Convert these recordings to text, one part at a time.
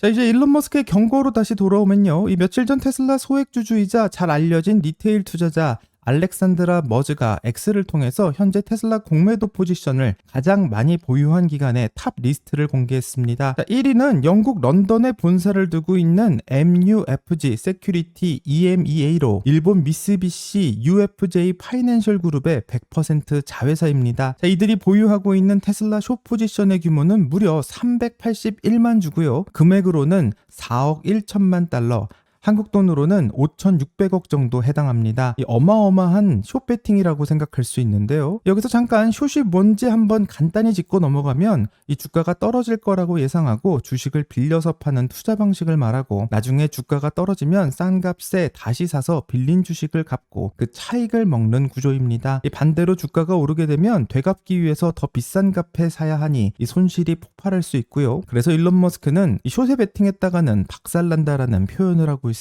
자, 이제 일론 머스크의 경고로 다시 돌아오면요. 이 며칠 전 테슬라 소액주주이자 잘 알려진 리테일 투자자 알렉산드라 머즈가 X를 통해서 현재 테슬라 공매도 포지션을 가장 많이 보유한 기간의 탑 리스트를 공개했습니다. 자, 1위는 영국 런던에 본사를 두고 있는 MUFG 세큐리티 EMEA로 일본 미쓰비시 UFJ 파이낸셜 그룹의 100% 자회사입니다. 자, 이들이 보유하고 있는 테슬라 숏 포지션의 규모는 무려 381만 주고요. 금액으로는 4억 1천만 달러, 한국 돈으로는 5,600억 정도 해당합니다. 이 어마어마한 숏배팅이라고 생각할 수 있는데요. 여기서 잠깐 숏이 뭔지 한번 간단히 짚고 넘어가면 이 주가가 떨어질 거라고 예상하고 주식을 빌려서 파는 투자 방식을 말하고 나중에 주가가 떨어지면 싼 값에 다시 사서 빌린 주식을 갚고 그 차익을 먹는 구조입니다. 이 반대로 주가가 오르게 되면 되갚기 위해서 더 비싼 값에 사야 하니 이 손실이 폭발할 수 있고요. 그래서 일론 머스크는 이 숏에 베팅했다가는 박살난다라는 표현을 하고 있습니다.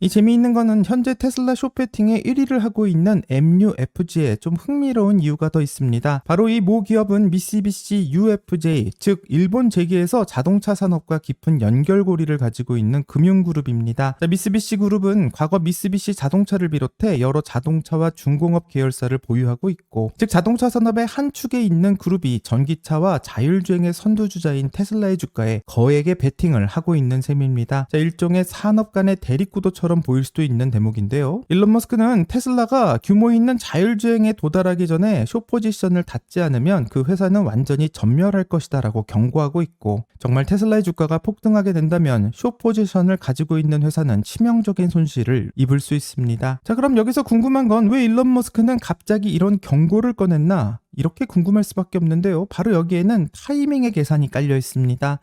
이 재미있는 거는 현재 테슬라 숏배팅의 1위를 하고 있는 MUFG에 좀 흥미로운 이유가 더 있습니다. 바로 이 모 기업은 미쓰비시 UFJ, 즉 일본 재계에서 자동차 산업과 깊은 연결고리를 가지고 있는 금융그룹입니다. 자, 미쓰비시 그룹은 과거 미쓰비시 자동차를 비롯해 여러 자동차와 중공업 계열사를 보유하고 있고, 즉 자동차 산업의 한 축에 있는 그룹이 전기차와 자율주행의 선두주자인 테슬라의 주가에 거액의 베팅을 하고 있는 셈입니다. 자, 일종의 산업 간의 대립구도처럼 보일 수도 있는 대목인데요. 일론 머스크는 테슬라가 규모 있는 자율주행에 도달하기 전에 쇼 포지션을 닫지 않으면 그 회사는 완전히 전멸할 것이다 라고 경고하고 있고 정말 테슬라의 주가가 폭등하게 된다면 쇼 포지션을 가지고 있는 회사는 치명적인 손실을 입을 수 있습니다. 자 그럼 여기서 궁금한 건 왜 일론 머스크는 갑자기 이런 경고를 꺼냈나? 이렇게 궁금할 수밖에 없는데요. 바로 여기에는 타이밍의 계산이 깔려 있습니다.